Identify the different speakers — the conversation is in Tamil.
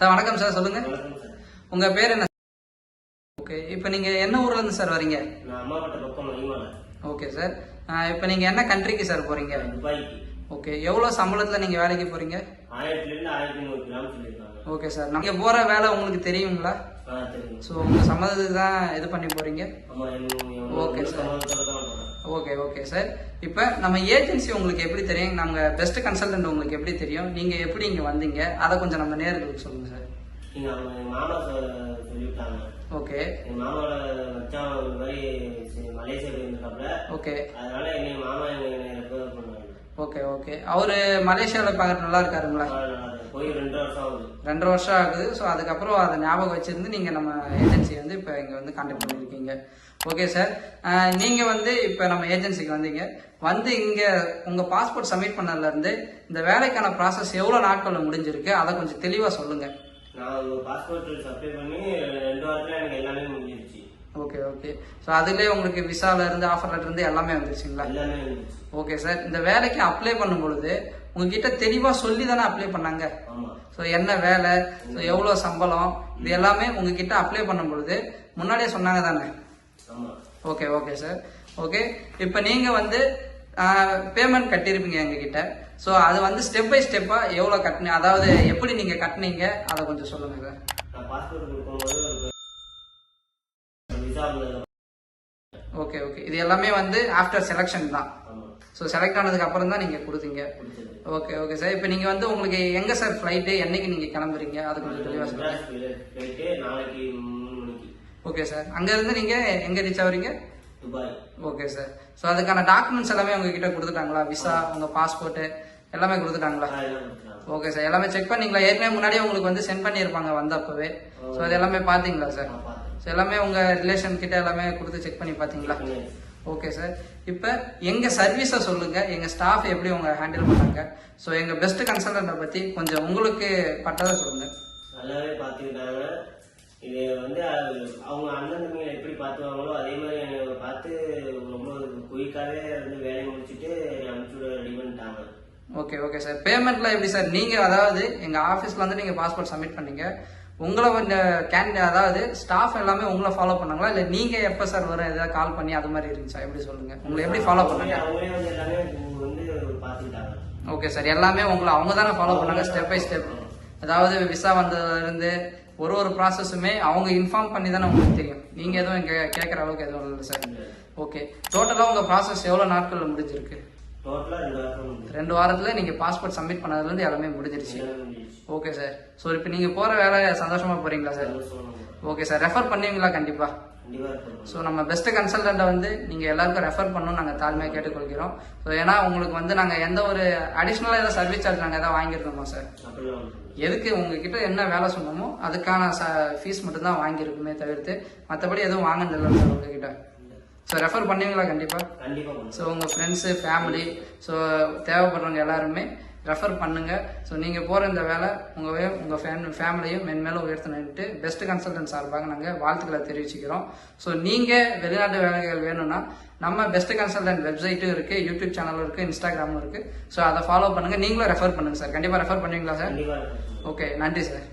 Speaker 1: சார் வணக்கம் சார் சொல்லுங்க.
Speaker 2: சார்
Speaker 1: உங்க பேர் என்ன? ஓகே இப்போ நீங்க என்ன ஊர்ல இருந்து சார் வரீங்க? ஓகே சார் இப்போ நீங்க என்ன கண்ட்ரிக்கு சார் போறீங்க? ஓகே எவ்வளோ சம்பளத்துல நீங்க வேலைக்கு போறீங்க? ஓகே சார் நீங்க போற வேலை உங்களுக்கு தெரியுங்களா? ஸோ உங்க சம்மதத்துக்கு தான் இது பண்ணி போறீங்க?
Speaker 2: ஆமா எங்க
Speaker 1: ஓகே ஓகே சார் இப்போ நம்ம ஏஜென்சி உங்களுக்கு எப்படி தெரியும்? நம்ம பெஸ்ட் கன்சல்டன்ட் உங்களுக்கு எப்படி தெரியும்? நீங்க எப்படி இங்க வந்தீங்க? அதை கொஞ்சம் நம்ம நேர்களுக்கு சொல்லுங்க சார்
Speaker 2: மாமா சொல்லிவிட்டாங்க
Speaker 1: ஓகே
Speaker 2: எங்க மாமாவோட மச்சான் இந்த மாதிரி சி- மலேசியா போயிருந்தாப்புல
Speaker 1: ஓகே
Speaker 2: அதனால என்னை மாமா என்னை ரெஃபர் பண்ணாங்க
Speaker 1: ஓகே ஓகே அவரு மலேசியாவில் பார்க்க நல்லா இருக்காருங்களா?
Speaker 2: போய் ரெண்டு வருஷம் ஆகுது.
Speaker 1: ரெண்டரை வருஷம் ஆகுது. ஸோ அதுக்கப்புறம் அதை ஞாபகம் வச்சிருந்து நீங்கள் நம்ம ஏஜென்சி வந்து இப்போ இங்கே வந்து கான்டாக்ட் பண்ணியிருக்கீங்க ஓகே சார் நீங்கள் வந்து இப்போ நம்ம ஏஜென்சிக்கு வந்தீங்க. வந்து இங்கே உங்கள் பாஸ்போர்ட் சப்மிட் பண்ணதுலேருந்து இந்த வேலைக்கான ப்ராசஸ் எவ்வளோ நாட்களில் முடிஞ்சிருக்கு? அதை கொஞ்சம் தெளிவாக சொல்லுங்கள்
Speaker 2: நான் பாஸ்போர்ட் சப்ளை பண்ணி ரெண்டு வாரத்துல எனக்கு எல்லாமே முடிஞ்சிருச்சு.
Speaker 1: ஓகே ஓகே ஸோ அதுலேயே உங்களுக்கு விசால இருந்து ஆஃபர் லெட்டர் இருந்து எல்லாமே வந்துருச்சுங்களா? ஓகே சார் இந்த வேலைக்கு அப்ளை பண்ணும் பொழுது உங்ககிட்ட தெளிவாக சொல்லி தானே அப்ளை பண்ணாங்க ஸோ என்ன வேலை? ஸோ எவ்வளோ சம்பளம்? இது எல்லாமே உங்ககிட்ட அப்ளை பண்ணும் பொழுது முன்னாடியே சொன்னாங்க தானே? ஓகே ஓகே சார் ஓகே இப்போ நீங்கள் வந்து பேமெண்ட் கட்டியிருப்பீங்க எங்ககிட்ட. ஸோ அது வந்து ஸ்டெப் பை ஸ்டெப்பாக எவ்வளோ கட்டினீங்க அதாவது எப்படி நீங்கள் கட்டினீங்க? அதை கொஞ்சம் சொல்லுங்கள் சார் ஓகே ஓகே இது எல்லாமே வந்து ஆஃப்டர் செலெக்ஷன் தான். ஸோ செலக்ட் ஆனதுக்கு அப்புறம் தான் நீங்கள் கொடுத்தீங்க. ஓகே ஓகே சார் இப்போ நீங்கள் வந்து உங்களுக்கு எங்கே சார் ஃப்ளைட்டு என்னைக்கு நீங்கள் கிளம்புறீங்க? அது கொஞ்சம் தெளிவாக சொல்லுங்கள்
Speaker 2: மணிக்கு.
Speaker 1: ஓகே சார் அங்கேருந்து நீங்கள் எங்கே ரீச் ஆகுறீங்க? ஓகே சார் ஸோ அதுக்கான டாக்குமெண்ட்ஸ் எல்லாமே உங்ககிட்ட கொடுத்துட்டாங்களா? விசா உங்கள் பாஸ்போர்ட்டு எல்லாமே கொடுத்துட்டாங்களா? ஓகே சார் எல்லாமே செக் பண்ணீங்களா? ஏற்கனவே முன்னாடியே உங்களுக்கு வந்து சென்ட் பண்ணியிருப்பாங்க வந்தப்பவே. ஸோ அது எல்லாமே பார்த்தீங்களா சார் ஸோ எல்லாமே உங்கள் ரிலேஷன் கிட்ட எல்லாமே கொடுத்து செக் பண்ணி பார்த்தீங்களா. ஓகே சார் இப்போ எங்கள் சர்வீஸை சொல்லுங்கள் எங்கள் ஸ்டாஃப் எப்படி உங்க ஹேண்டில் பண்ணாங்க ஸோ எங்கள் பெஸ்ட் கன்சல்டண்ட்டை பற்றி கொஞ்சம் உங்களுக்கு பட்டதை சொல்லுங்கள்
Speaker 2: நல்லாவே பார்த்துக்கிட்டாங்க இது வந்து அவங்க அண்ணன் தம்பிகளை எப்படி பார்த்துவாங்களோ அதே மாதிரி என்னை பார்த்து ரொம்ப குயிக்காகவே வந்து வேலையை முடிச்சுட்டு அனுப்பிச்சு ரெடி பண்ணிட்டாங்க.
Speaker 1: ஓகே ஓகே சார் பேமெண்ட்லாம் எப்படி சார் நீங்கள் அதாவது எங்கள் ஆஃபீஸில் வந்து நீங்கள் பாஸ்போர்ட் சப்மிட் பண்ணீங்க. உங்களை வந்து கேன் அதாவது ஸ்டாஃப் எல்லாமே உங்களை ஃபாலோ பண்ணாங்களா? இல்லை நீங்கள் எப்போ சார் வரும் ஏதாவது கால் பண்ணி அது மாதிரி இருந்துச்சா? எப்படி சொல்லுங்கள் உங்களை எப்படி ஃபாலோ பண்ணாங்க? ஓகே சார் எல்லாமே உங்களை அவங்க தானே ஃபாலோ பண்ணாங்க ஸ்டெப் பை ஸ்டெப் அதாவது விசா வந்ததுலேருந்து ஒரு ஒரு ப்ராசஸுமே அவங்க இன்ஃபார்ம் பண்ணி தானே உங்களுக்கு தெரியும். நீங்கள் எதுவும் இங்கே கேட்குற அளவுக்கு எதுவும் இல்லை சார் ஓகே டோட்டலாக உங்கள் ப்ராசஸ் எவ்வளோ நாட்களில் முடிஞ்சிருக்கு?
Speaker 2: ரெண்டு
Speaker 1: வாரத்தில் நீங்கள் பாஸ்போர்ட் சப்மிட் பண்ணதுலேருந்து எல்லாமே முடிஞ்சிருச்சு. ஓகே சார் ஸோ இப்போ நீங்கள் போகிற வேலை சந்தோஷமாக போகிறீங்களா சார். ஓகே சார் ரெஃபர் பண்ணுவீங்களா? கண்டிப்பாக. ஸோ நம்ம பெஸ்ட் கன்சல்டண்ட்டை வந்து நீங்கள் எல்லாருக்கும் ரெஃபர் பண்ணணும் நாங்கள் தாழ்மையாக கேட்டுக்கொள்கிறோம். ஸோ ஏன்னா உங்களுக்கு வந்து நாங்கள் எந்த ஒரு அடிஷ்னலாக ஏதாவது சர்வீஸ் சார்ஜ் நாங்கள் எதாவது வாங்கியிருக்கோமா சார். எதுக்கு உங்ககிட்ட என்ன வேலை சொன்னோமோ அதுக்கான ச ஃபீஸ் மட்டும்தான் வாங்கியிருக்குமே தவிர்த்து மற்றபடி எதுவும் வாங்கினதில்லை சார் உங்ககிட்ட. ஸோ ரெஃபர் பண்ணுவீங்களா கண்டிப்பாக
Speaker 2: கண்டிப்பா பண்ணுவேன்.
Speaker 1: ஸோ உங்கள் ஃப்ரெண்ட்ஸு ஃபேமிலி ஸோ தேவைப்படுறவங்க எல்லாருமே ரெஃபர் பண்ணுங்க. ஸோ நீங்கள் போகிற இந்த வேலை உங்கள் உங்கள் ஃபேம் ஃபேமிலியும் மென்மேலும் உயர்த்தணுன்ட்டு பெஸ்ட் கன்சல்டன்ட் சார்பாக நாங்கள் வாழ்த்துக்களை தெரிவிச்சுக்கிறோம். ஸோ நீங்கள் வெளிநாட்டு வேலைகள் வேணும்னா நம்ம பெஸ்ட் கன்சல்டன்ட் வெப்சைட்டும் இருக்குது யூடியூப் சேனலும் இருக்குது இன்ஸ்டாகிராமும் இருக்குது ஸோ அதை ஃபாலோ பண்ணுங்கள் நீங்களும் ரெஃபர் பண்ணுங்கள் சார். கண்டிப்பாக ரெஃபர் பண்ணுவீங்களா சார். ஓகே நன்றி சார்.